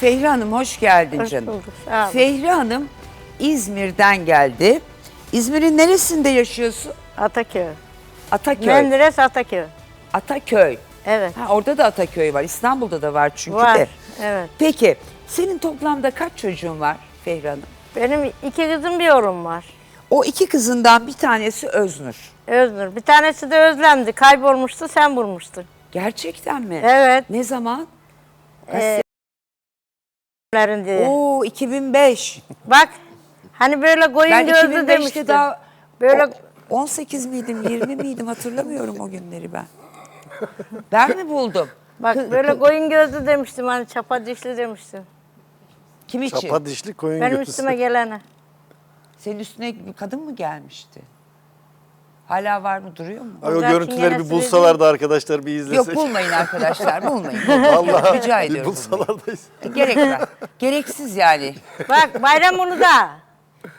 Fehri Hanım hoş geldin Hoş canım. bulduk, sağ olun. Fehri Hanım İzmir'den geldi. İzmir'in neresinde yaşıyorsun? Ataköy. Ataköy. Menderes Ataköy. Ataköy. Evet. Ha, orada da Ataköy var. İstanbul'da da var çünkü Var. de. Evet. Peki senin toplamda kaç çocuğun var Fehri Hanım? Benim iki kızım bir oğlum var. O iki kızından bir tanesi Öznur. Öznur. Bir tanesi de özlemdi. Kaybolmuştu sen bulmuştun. Gerçekten mi? Evet. Ne zaman? Ee, diye. Oo 2005. Bak hani böyle koyun Ben gözlü 2005'te demiştin. daha Böyle o- 18 miydim 20 miydim hatırlamıyorum o günleri ben. Ben mi buldum? bak böyle koyun gözlü demiştim hani çapa dişli demiştim. Kim için? Çapa dişli koyun Benim göğsü. üstüme gelene. Senin üstüne bir kadın mı gelmişti? Hala var mı duruyor mu? Ay o görüntüleri bir bulsalar da arkadaşlar bir izlesek. Yok bulmayın arkadaşlar bulmayın. Vallahi Rica bir ediyorum. bulsalar da Gerek var. Gereksiz yani. Bak bayram bunu da.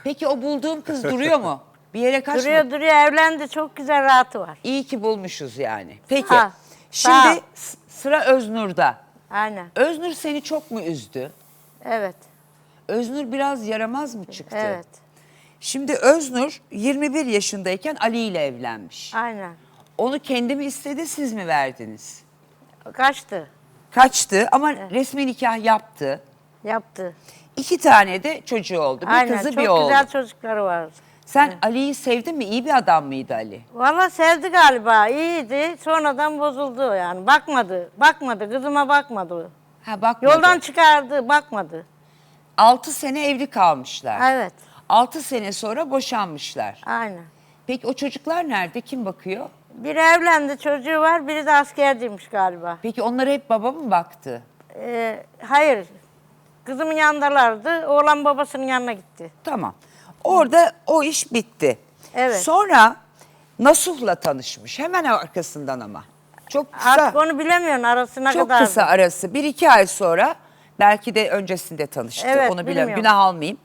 Peki o bulduğum kız duruyor mu? Bir yere kaçmadı. Duruyor duruyor evlendi çok güzel rahatı var. İyi ki bulmuşuz yani. Peki. Ha, sağ ol. Şimdi s- sıra Öznur'da. Aynen. Öznur seni çok mu üzdü? Evet. Öznur biraz yaramaz mı çıktı? Evet. Şimdi Öznur 21 yaşındayken Ali ile evlenmiş. Aynen. Onu kendi mi istedi siz mi verdiniz? Kaçtı. Kaçtı ama resmi nikah yaptı. Yaptı. İki tane de çocuğu oldu. Bir Aynen. kızı çok bir oğlu. güzel çocukları vardı. Sen Ali'yi sevdin mi? İyi bir adam mıydı Ali? Valla sevdi galiba. iyiydi. Sonradan bozuldu yani. Bakmadı. Bakmadı. Kızıma bakmadı. Ha bak Yoldan çıkardı. Bakmadı. 6 sene evli kalmışlar. Evet. 6 sene sonra boşanmışlar. Aynen. Peki o çocuklar nerede? Kim bakıyor? Biri evlendi. Çocuğu var. Biri de askerdeymiş galiba. Peki onlara hep baba mı baktı? Ee, hayır. Kızımın yanındalardı. Oğlan babasının yanına gitti. Tamam. Orada o iş bitti. Evet. Sonra Nasuh'la tanışmış. Hemen arkasından ama. Çok kısa. Artık onu bilemiyorsun arasına Çok kadar. kısa arası. Bir iki ay sonra belki de öncesinde tanıştı. Evet, Onu bile bilmiyorum. günah almayayım.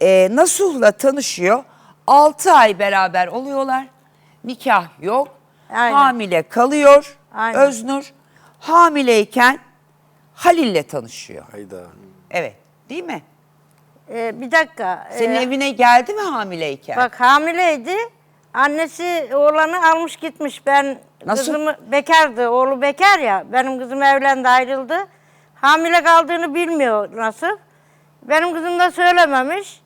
Ee, Nasuh'la tanışıyor. 6 ay beraber oluyorlar. Nikah yok. Aynen. Hamile kalıyor Aynen. Öznur. Hamileyken Halil'le tanışıyor. Hayda. Evet. Değil mi? Ee, bir dakika. Senin Ee, evine geldi mi hamileyken? Bak hamileydi. Annesi oğlanı almış gitmiş. Ben Nasıl? kızımı bekardı. Oğlu bekar ya. Benim kızım evlendi ayrıldı. Hamile kaldığını bilmiyor nasıl. Benim kızım da söylememiş.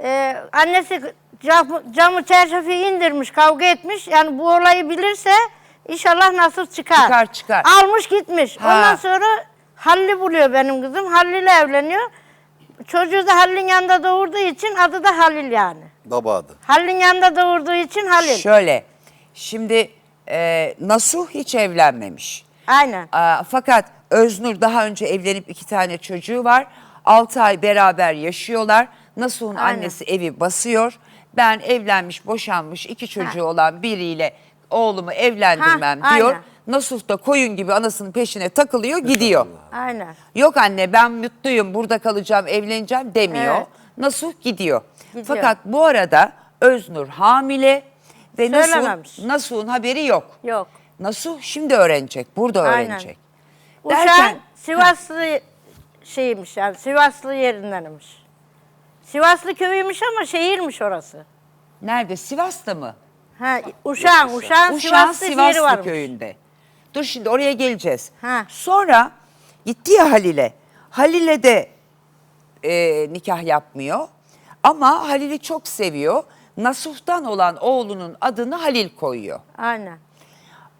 Ee, annesi camı, camı çerçeveyi indirmiş, kavga etmiş. Yani bu olayı bilirse inşallah nasıl çıkar. Çıkar, çıkar. Almış gitmiş. Ha. Ondan sonra Halil'i buluyor benim kızım. Halil ile evleniyor. Çocuğu da Halil'in yanında doğurduğu için adı da Halil yani. Baba adı. Halil'in yanında doğurduğu için Halil. Şöyle. Şimdi e, Nasuh hiç evlenmemiş. Aynen. Aa, fakat Öznur daha önce evlenip iki tane çocuğu var. 6 ay beraber yaşıyorlar. Nasuh'un Aynen. annesi evi basıyor. Ben evlenmiş, boşanmış iki çocuğu olan biriyle oğlumu evlendirmem Ha, diyor. aynen. Nasuh da koyun gibi anasının peşine takılıyor, gidiyor. Aynen. Yok anne ben mutluyum, burada kalacağım, evleneceğim demiyor. Evet. Nasuh gidiyor. Gidiyor. Fakat bu arada Öznur hamile ve Nasuh, Söylememiş. Nasuh'un haberi yok. Yok. Nasuh şimdi öğrenecek, burada Aynen. öğrenecek. Uşağın Derken- Sivaslı şeymiş yani Sivaslı yerindenmiş. Sivaslı köyüymüş ama şehirmiş orası. Nerede? Sivas'ta mı? Ha, Uşağın, Uşağın, Uşak'ın Sivaslı, yeri Sivaslı varmış. köyünde. Dur şimdi oraya geleceğiz. Ha. Sonra gitti ya Halil'e. Halil'e de e, nikah yapmıyor. Ama Halil'i çok seviyor. Nasuh'tan olan oğlunun adını Halil koyuyor. Aynen.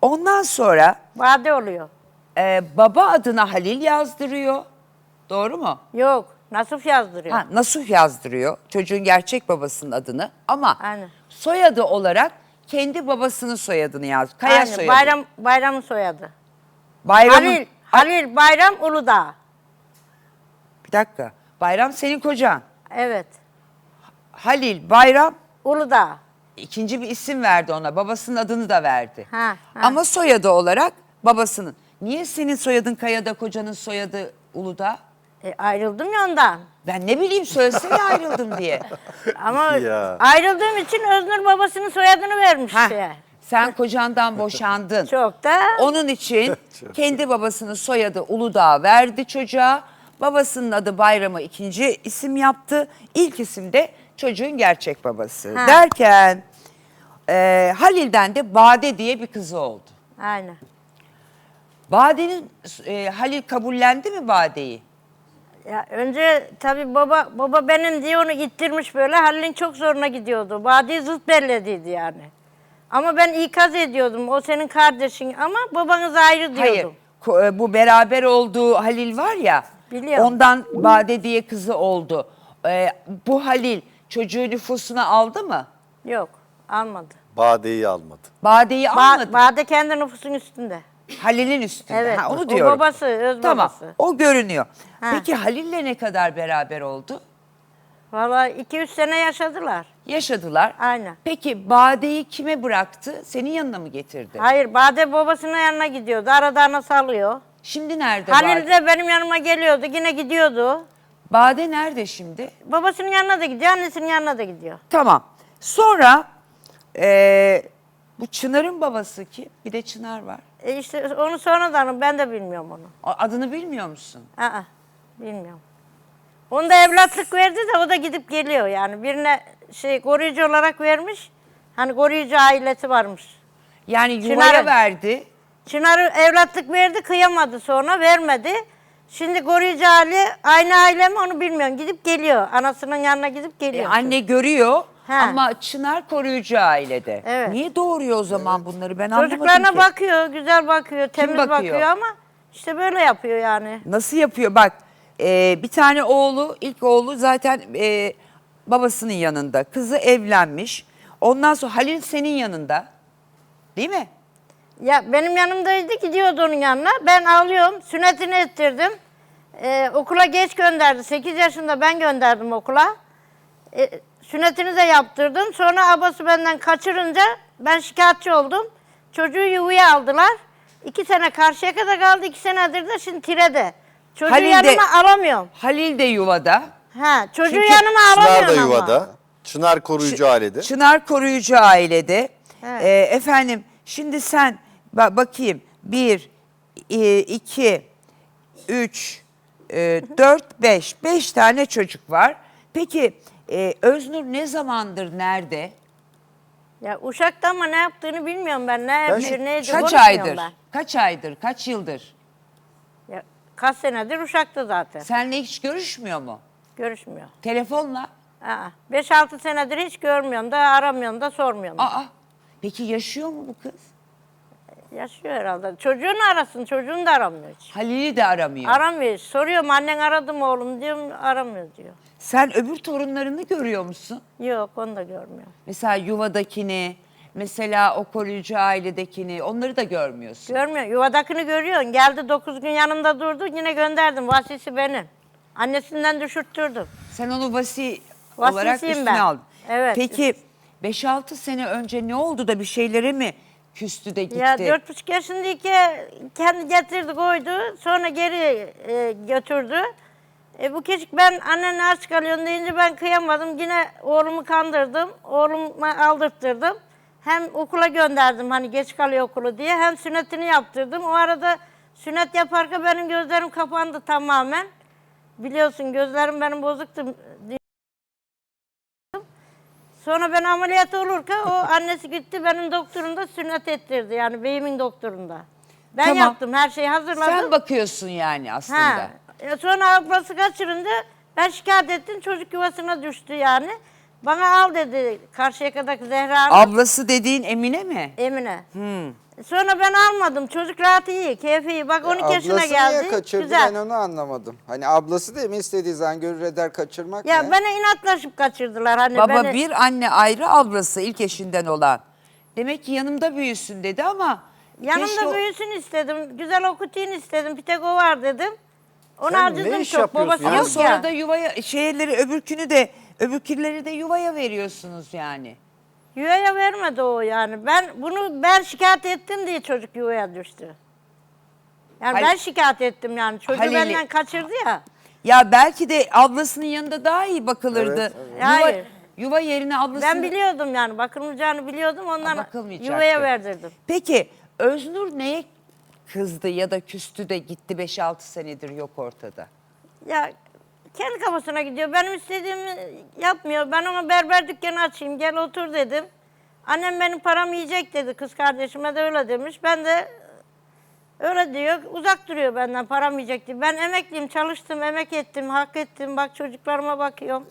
Ondan sonra Vade oluyor. e, baba adına Halil yazdırıyor. Doğru mu? Yok. Nasıl yazdırıyor? Ha, Nasuh yazdırıyor çocuğun gerçek babasının adını ama Aynen. soyadı olarak kendi babasının soyadını yaz. Kaya Aynen. soyadı. Bayram, bayramın soyadı. Bayramın- Halil, Halil Bayram Uludağ. Bir dakika. Bayram senin kocan. Evet. Halil Bayram Uludağ. ikinci bir isim verdi ona. Babasının adını da verdi. Ha, ha. Ama soyadı olarak babasının. Niye senin soyadın Kaya'da kocanın soyadı Uludağ? E, ayrıldım ya ondan. Ben ne bileyim söylesene ayrıldım diye. Ama Ya. ayrıldığım için Öznur babasının soyadını Heh, işte. sen kocandan boşandın. Çok da Onun için kendi babasının soyadı Uludağ verdi çocuğa. Babasının adı Bayram'ı ikinci isim yaptı. İlk isim de çocuğun gerçek babası. Ha. Derken e, Halil'den de Bade diye bir kızı oldu. Aynen. Bade'nin e, Halil kabullendi mi Bade'yi? Ya önce tabii baba baba benim diye onu ittirmiş böyle. Halil'in çok zoruna gidiyordu. Badi zıt bellediydi yani. Ama ben ikaz ediyordum. O senin kardeşin ama babanız ayrı diyordum. Hayır. ko- e, Bu beraber olduğu Halil var ya. Biliyorum. Ondan Bade diye kızı oldu. E, bu Halil çocuğu nüfusuna aldı mı? Yok almadı. Bade'yi almadı. Bade'yi Ba- almadı. Bade kendi nüfusun üstünde. Halil'in üstünde. Evet, Ha, onu o diyorum. babası, öz tamam. babası. O görünüyor. Ha. Peki Halil'le ne kadar beraber oldu? Valla 2-3 sene yaşadılar. Yaşadılar. Aynen. Peki Bade'yi kime bıraktı? Senin yanına mı getirdi? Hayır Bade babasının yanına gidiyordu. Arada ana salıyor. Şimdi nerede Halil Bade? de benim yanıma geliyordu. Yine gidiyordu. Bade nerede şimdi? Babasının yanına da gidiyor. Annesinin yanına da gidiyor. Tamam. Sonra eee, bu Çınar'ın babası kim? Bir de Çınar var. E işte onu sonradan ben de bilmiyorum onu. Adını bilmiyor musun? Aa, bilmiyorum. Onu da evlatlık verdi de o da gidip geliyor yani. Birine şey koruyucu olarak vermiş. Hani koruyucu ailesi varmış. Yani yuvaya Çınar'ın. verdi. Çınar'ı evlatlık verdi kıyamadı sonra vermedi. Şimdi koruyucu aile aynı aile mi onu bilmiyorum. Gidip geliyor. Anasının yanına gidip E, geliyor. anne görüyor Ha. ama Çınar koruyucu ailede. Evet. Niye doğuruyor o zaman bunları ben anlamadım Çocuklarına ki. bakıyor, güzel bakıyor, temiz bakıyor? bakıyor ama işte böyle yapıyor yani. Nasıl yapıyor? Bak e, bir tane oğlu, ilk oğlu zaten e, babasının yanında. Kızı evlenmiş. Ondan sonra Halil senin yanında. Değil mi? Ya benim yanımdaydı gidiyordu onun yanına. Ben alıyorum, sünnetini ettirdim. Ee, okula geç gönderdi. 8 yaşında ben gönderdim okula. Ee, sünnetini de yaptırdım. Sonra abası benden kaçırınca ben şikayetçi oldum. Çocuğu yuvaya aldılar. İki sene karşıya kadar kaldı. iki senedir de şimdi tirede. Çocuğu Halil de- yanıma alamıyorum. Halil de yuvada. Ha, çocuğu Çünkü yanıma Çınar da alamıyorum ama. yuvada. Çınar koruyucu ailede. Çınar koruyucu ailede. Evet. E, efendim şimdi sen ba- bakayım. Bir, iki, üç, e, dört, beş. Beş tane çocuk var. Peki e, Öznur ne zamandır nerede? Ya Uşak'ta ama ne yaptığını bilmiyorum ben. Ne yapıyor, neydi Kaç konuşmuyorum aydır? ben. Kaç aydır? Kaç yıldır? Kaç senedir Uşak'ta zaten. Seninle hiç görüşmüyor mu? Görüşmüyor. Telefonla? Aa, 5-6 senedir hiç görmüyorum da aramıyorum da sormuyorum. Aa. Peki yaşıyor mu bu kız? Yaşıyor herhalde. Çocuğunu arasın, çocuğunu da aramıyor hiç. Halil'i de aramıyor. Aramıyor hiç. Soruyorum annen aradı mı oğlum diyorum aramıyor diyor. Sen öbür torunlarını görüyor musun? Yok onu da görmüyorum. Mesela yuvadakini, mesela o koruyucu ailedekini onları da görmüyorsun. Görmüyor. Yuvadakini görüyorsun. Geldi 9 gün yanımda durdu yine gönderdim. Vasisi benim. Annesinden düşürttürdüm. Sen onu vasi Vasisiyim olarak üstüne ben. aldın. Evet. Peki 5-6 sene önce ne oldu da bir şeylere mi küstü de gitti? Ya dört buçuk yaşındayken kendi getirdi koydu. Sonra geri e, götürdü. E, bu küçük ben annen aç kalıyorsun deyince ben kıyamadım. Yine oğlumu kandırdım. Oğluma aldırttırdım. Hem okula gönderdim hani geç kalıyor okulu diye. Hem sünnetini yaptırdım. O arada sünnet yaparken benim gözlerim kapandı tamamen. Biliyorsun gözlerim benim bozuktu. Sonra ben ameliyat olurken o annesi gitti benim doktorumda sünnet ettirdi. Yani beyimin doktorunda. Ben Tamam. yaptım her şeyi hazırladım. Sen bakıyorsun yani aslında. Ha. E, Sonra ablası kaçırınca ben şikayet ettim çocuk yuvasına düştü yani. Bana al dedi Karşıyaka'daki Zehra Hanım, Ablası dediğin Emine mi? Emine. Hmm. Sonra ben almadım. Çocuk rahat iyi, keyfi iyi. Bak 12 yaşına Ablası geldi. niye kaçırdı Güzel. ben onu anlamadım. Hani ablası değil mi istediği zaman görür eder kaçırmak Ya ne? bana inatlaşıp kaçırdılar hani Baba beni. bir anne ayrı ablası ilk eşinden olan. Demek ki yanımda büyüsün dedi ama Yanımda keşke o- büyüsün istedim. Güzel okutayım istedim. Bir tek o var dedim. Onu Sen ne harcadım iş çok. yapıyorsun Babası ya? Ama yok sonra ya. da yuvaya şeyleri öbürkünü de öbürküleri de yuvaya veriyorsunuz yani. Yuvaya vermedi o yani. Ben bunu ben şikayet ettim diye çocuk yuvaya düştü. Yani Hal- ben şikayet ettim yani. Çocuğu Halil'i- benden kaçırdı ya. Ya belki de ablasının yanında daha iyi bakılırdı. Evet, Yuva, Hayır. yuva yerine ablasını... Ben biliyordum yani bakılmayacağını biliyordum ondan bakılmayacaktı. yuvaya verdirdim. Peki Öznur neye kızdı ya da küstü de gitti 5-6 senedir yok ortada? Ya kendi kafasına gidiyor. Benim istediğimi yapmıyor. Ben ona berber dükkanı açayım gel otur dedim. Annem benim paramı yiyecek dedi. Kız kardeşime de öyle demiş. Ben de öyle diyor. Uzak duruyor benden param yiyecek diye. Ben emekliyim çalıştım emek ettim hak ettim. Bak çocuklarıma bakıyorum.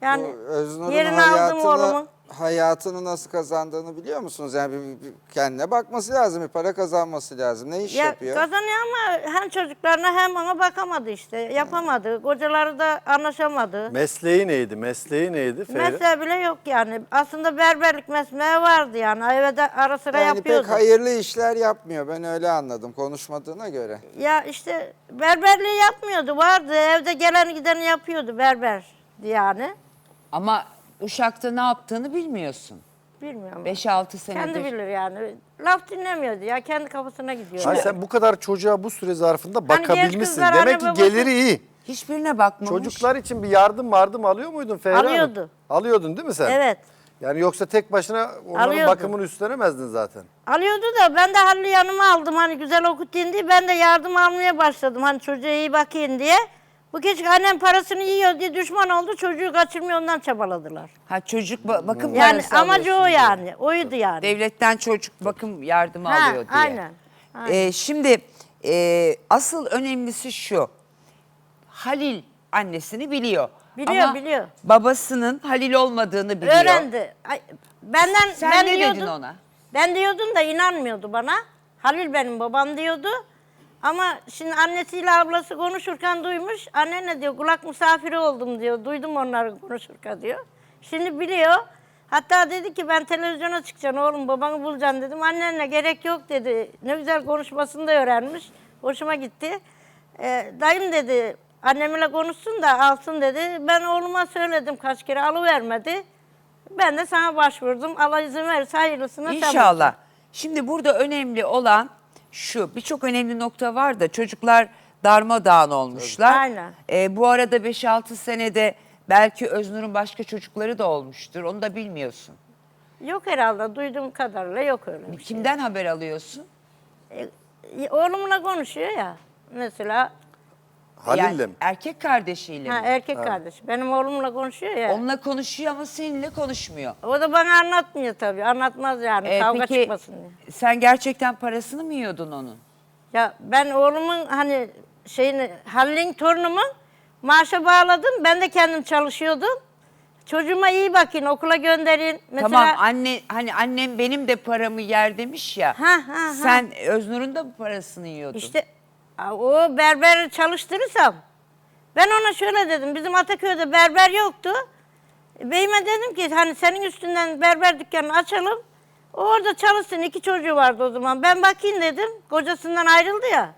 Yani Bu Öznur'un yerini aldım hayatını, oğlumun. Hayatını nasıl kazandığını biliyor musunuz? Yani bir, bir- bir kendine bakması lazım, bir para kazanması lazım. Ne iş Ya yapıyor? kazanıyor ama hem çocuklarına hem ona bakamadı işte. Yapamadı. Kocaları da anlaşamadı. Mesleği neydi? Mesleği neydi? Fehri? Mesleği bile yok yani. Aslında berberlik mesleği vardı yani. Evde ara sıra yani yapıyordu. pek hayırlı işler yapmıyor. Ben öyle anladım konuşmadığına göre. Ya işte berberliği yapmıyordu. Vardı. Evde gelen gideni yapıyordu berber yani. Ama Uşak'ta ne yaptığını bilmiyorsun. Bilmiyorum. 5-6 senedir. Kendi bilir yani. Laf dinlemiyordu ya. Kendi kafasına gidiyor. Hayır sen bu kadar çocuğa bu süre zarfında Hani genç bakabilmişsin. kızlar Demek anne ki babası- geliri iyi. Hiçbirine bakmamış. Çocuklar için bir yardım vardım alıyor muydun Fehri Hanım? Alıyordu. Alıyordun değil mi sen? Evet. Yani yoksa tek başına onların Alıyordu. bakımını üstlenemezdin zaten. Alıyordu da ben de Halil'i yanıma aldım. Hani güzel okutayım diye ben de yardım almaya başladım. Hani çocuğa iyi bakayım diye. Bu küçük annem parasını yiyor diye düşman oldu. Çocuğu kaçırmıyor ondan çabaladılar. Ha çocuk ba- bakım Yani parası amacı o alıyorsun yani. Oydu yani. Devletten çocuk bakım yardımı Ha, alıyor diye. aynen, aynen. Ee, şimdi e, asıl önemlisi şu. Halil annesini biliyor. Biliyor, Ama biliyor. babasının Halil olmadığını biliyor. Öğrendi. Ay, benden Sen ben ne dedin diyordum- ona? Ben diyordum da inanmıyordu bana. Halil benim babam diyordu. Ama şimdi annesiyle ablası konuşurken duymuş. Anne ne diyor? Kulak misafiri oldum diyor. Duydum onları konuşurken diyor. Şimdi biliyor. Hatta dedi ki ben televizyona çıkacağım oğlum babanı bulacaksın dedim. Annenle gerek yok dedi. Ne güzel konuşmasını da öğrenmiş. Hoşuma gitti. Ee, dayım dedi annemle konuşsun da alsın dedi. Ben oğluma söyledim kaç kere alıvermedi. Ben de sana başvurdum. Allah izin verirse hayırlısına. İnşallah. Şimdi burada önemli olan şu. Birçok önemli nokta var da çocuklar darmadağın olmuşlar. Aynen. Ee, bu arada 5-6 senede belki Öznur'un başka çocukları da olmuştur. Onu da bilmiyorsun. Yok herhalde duyduğum kadarıyla yok öyle bir şey. Kimden haber alıyorsun? E, oğlumla konuşuyor ya mesela. Halil'le Yani mi? erkek kardeşiyle Ha, mi? erkek kardeş. Benim oğlumla konuşuyor ya. Onunla konuşuyor ama seninle konuşmuyor. O da bana anlatmıyor tabii. Anlatmaz yani Ee, kavga peki çıkmasın diye. sen gerçekten parasını mı yiyordun onun? Ya ben oğlumun hani şeyini Halil'in torunumun maaşa bağladım. Ben de kendim çalışıyordum. Çocuğuma iyi bakın, okula gönderin. Mesela Tamam anne hani annem benim de paramı yer demiş ya. Ha, ha, ha. Sen Öznur'un da mı parasını yiyordun? İşte o berber çalıştırırsam ben ona şöyle dedim. Bizim Ataköy'de berber yoktu. Beyime dedim ki hani senin üstünden berber dükkanını açalım. O orada çalışsın. iki çocuğu vardı o zaman. Ben bakayım dedim. Kocasından ayrıldı ya.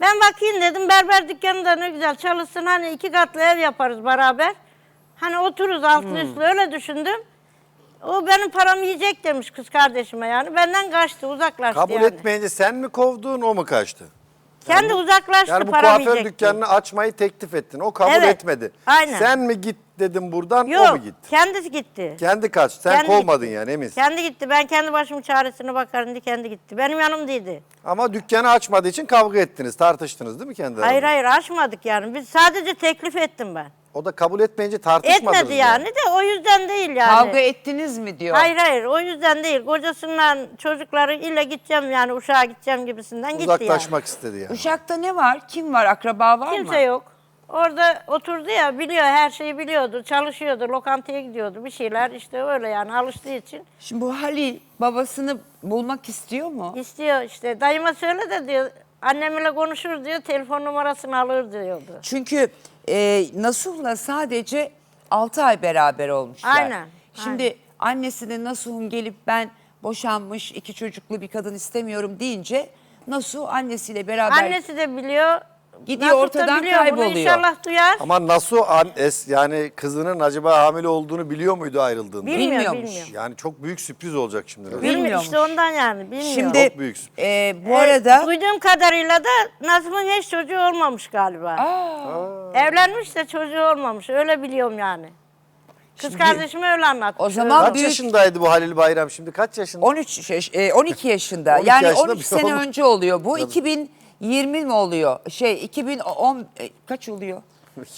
Ben bakayım dedim. Berber dükkanı da ne güzel çalışsın. Hani iki katlı ev yaparız beraber. Hani otururuz altlı üstlü öyle düşündüm. O benim paramı yiyecek demiş kız kardeşime yani. Benden kaçtı, uzaklaştı Kabul yani. etmeyince sen mi kovdun o mu kaçtı? Kendi uzaklaştı Yani bu paramı kuaför dükkanını açmayı teklif ettin. O kabul Evet, etmedi. aynen. Sen mi git dedim buradan. Yok, o mu gitti? kendisi gitti. Kendi kaç. Sen Kendi kovmadın gitti. yani eminsin. Kendi gitti. Ben kendi başımın çaresine bakarım diye kendi gitti. Benim yanımdaydı. Ama dükkanı açmadığı için kavga ettiniz, tartıştınız değil mi kendi Hayır aranızda? hayır açmadık yani. Biz sadece teklif ettim ben. O da kabul etmeyince tartışmadınız Etmedi yani de o yüzden değil yani. Kavga ettiniz mi diyor. Hayır hayır o yüzden değil. Kocasından çocukları ile gideceğim yani uşağa gideceğim gibisinden gitti yani. Uzaklaşmak istedi yani. Uşak'ta ne var? Kim var? Akraba var Kimse mı? yok. Orada oturdu ya biliyor her şeyi biliyordu. Çalışıyordu, lokantaya gidiyordu bir şeyler işte öyle yani alıştığı için. Şimdi bu Halil babasını bulmak istiyor mu? İstiyor işte. Dayıma söyle de diyor. Annemle konuşur diyor. Telefon numarasını alır diyordu. Çünkü e, Nasuh'la sadece 6 ay beraber olmuşlar. Aynen, Şimdi annesi de Nasuh'un gelip ben boşanmış iki çocuklu bir kadın istemiyorum deyince Nasuh annesiyle beraber Annesi de biliyor. Gidiyor, da ortadan biliyor. Bunu kayboluyor. inşallah duyar. Ama nasıl an, es, yani kızının acaba hamile olduğunu biliyor muydu ayrıldığında? bilmiyor, bilmiyormuş. bilmiyor. Yani çok büyük sürpriz olacak şimdi. Bilmiyor. Bilmiyormuş. İşte ondan yani bilmiyor. Şimdi Çok büyük sürpriz. e, bu Ee, arada Duyduğum kadarıyla da Nazım'ın hiç çocuğu olmamış galiba. Evlenmiş de çocuğu olmamış. Öyle biliyorum yani. Kız kardeşime öyle anlattı. O zaman Kaç büyük- yaşındaydı bu Halil Bayram şimdi? Kaç yaşında? 13 yaş, e, 12 yaşında. 12 yani yaşında 13 bir sene oğlum. önce oluyor bu. 2020 mi oluyor? Şey 2010 e, kaç oluyor?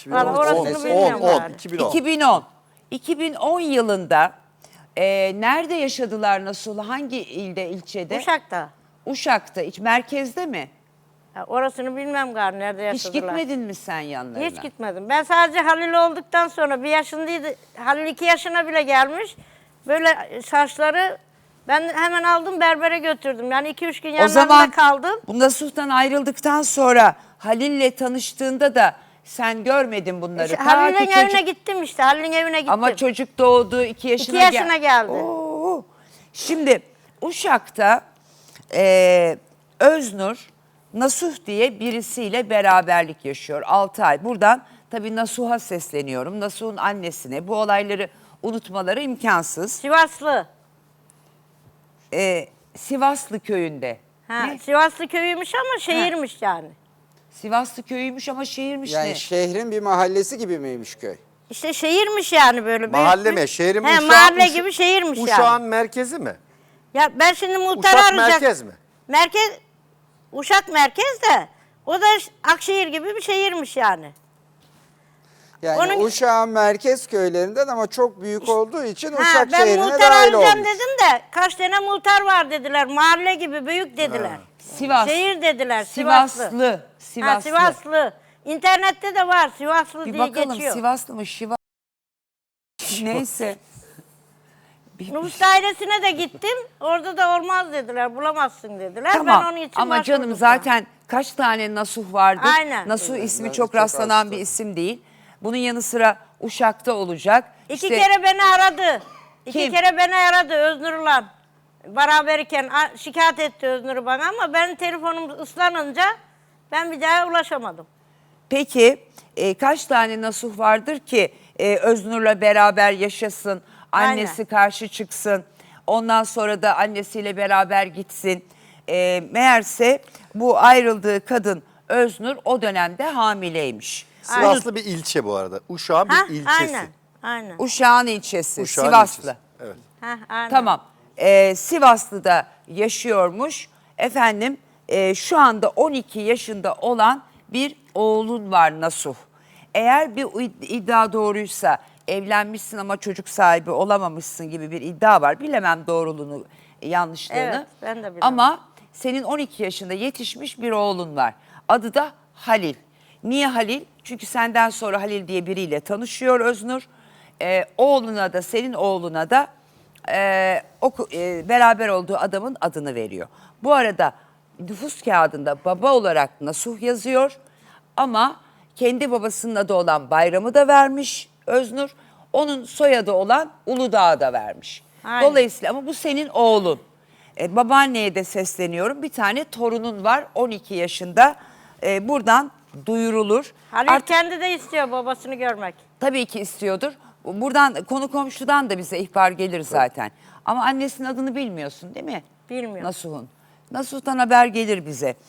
Valla orasını 10, bilmiyorum 10, yani. 2010. 2010. 2010 yılında e, nerede yaşadılar nasıl? Hangi ilde, ilçede? Uşak'ta. Uşak'ta. Hiç merkezde mi? Orasını bilmem galiba nerede Hiç yaşadılar. gitmedin mi sen yanlarına? Hiç gitmedim. Ben sadece Halil olduktan sonra bir yaşındaydı. Halil iki yaşına bile gelmiş. Böyle saçları ben hemen aldım berbere götürdüm. Yani iki üç gün O yanlarında zaman kaldım. bu Nasuh'tan ayrıldıktan sonra Halil'le tanıştığında da sen görmedin bunları. İşte Halil'in ki evine çocuk- gittim işte. Halil'in evine gittim. Ama çocuk doğdu, iki yaşına, İki yaşına gel- geldi. Oo. Şimdi Uşak'ta e, Öznur Nasuh diye birisiyle beraberlik yaşıyor 6 ay. Buradan tabii Nasuh'a sesleniyorum. Nasuh'un annesine bu olayları unutmaları imkansız. Sivaslı. E, Sivaslı köyünde. Ha, Ne? Sivaslı köyüymüş ama şehirmiş yani. Sivaslı köyüymüş ama şehirmiş Yani ne? şehrin bir mahallesi gibi miymiş köy? İşte şehirmiş yani böyle. büyük Mahalle bir- mi? Şehrin He, Uşağın- mahalle Uşa- gibi şehirmiş Uşağın yani. merkezi mi? Ya ben şimdi muhtarı Uşak arayacak. merkez mi? Merkez, Uşak merkez de o da Akşehir gibi bir şehirmiş yani. Yani Onun- Uşak'ın merkez köylerinden ama çok büyük olduğu için Ha, Uşak ben şehrine muhtar dahil olmuş. dedim de kaç tane muhtar var dediler. Mahalle gibi büyük dediler. Sivas. Şehir dediler. Sivaslı. Sivaslı. Sivaslı. Ha, Sivaslı. İnternette de var Sivaslı Bir diye bakalım geçiyor. Sivaslı mı? Şiva... Neyse. Bir- Nüfus dairesine de gittim. Orada da olmaz dediler. Bulamazsın dediler. Tamam Ben onun için ama canım zaten kaç tane Nasuh vardır? Aynen. Nasuh ismi çok çok rastlanan bir isim değil. Bunun yanı sıra Uşak'ta olacak. İki İşte kere beni aradı. İki Kim? kere beni aradı Öznur ulan. Beraberken a- şikayet etti Öznur'u bana ama benim telefonum ıslanınca ben bir daha ulaşamadım. Peki e, kaç tane Nasuh vardır ki e, Öznur'la beraber yaşasın, annesi Aynen. karşı çıksın, ondan sonra da annesiyle beraber gitsin. E, meğerse bu ayrıldığı kadın Öznur o dönemde hamileymiş. Sivaslı bir ilçe bu arada. Uşak'ın Ha, bir ilçesi. aynen. Aynen. Uşağın ilçesi, Uşak'ın Sivaslı. ilçesi. Evet. Ha, aynen. Tamam. Ee, Sivaslı'da yaşıyormuş. Efendim e, şu anda 12 yaşında olan bir oğlun var Nasuh. Eğer bir id- iddia doğruysa evlenmişsin ama çocuk sahibi olamamışsın gibi bir iddia var. Bilemem doğruluğunu yanlışlığını. Evet, ben de bilemem. Ama senin 12 yaşında yetişmiş bir oğlun var. Adı da Halil. Niye Halil? Çünkü senden sonra Halil diye biriyle tanışıyor Öznur. Ee, oğluna da senin oğluna da e, oku- e, beraber olduğu adamın adını veriyor. Bu arada nüfus kağıdında baba olarak Nasuh yazıyor ama kendi babasının adı olan Bayram'ı da vermiş Öznur. Onun soyadı olan Uludağ'ı da vermiş. Aynen. Dolayısıyla ama bu senin oğlun. E, babaanneye de sesleniyorum. Bir tane torunun var 12 yaşında. E, buradan duyurulur. Halil Artık kendi de istiyor babasını görmek. tabii ki istiyordur. Buradan konu komşudan da bize ihbar gelir zaten. Ama annesinin adını bilmiyorsun değil mi? Bilmiyorum. Nasuh'un. Nasuh'tan haber gelir bize.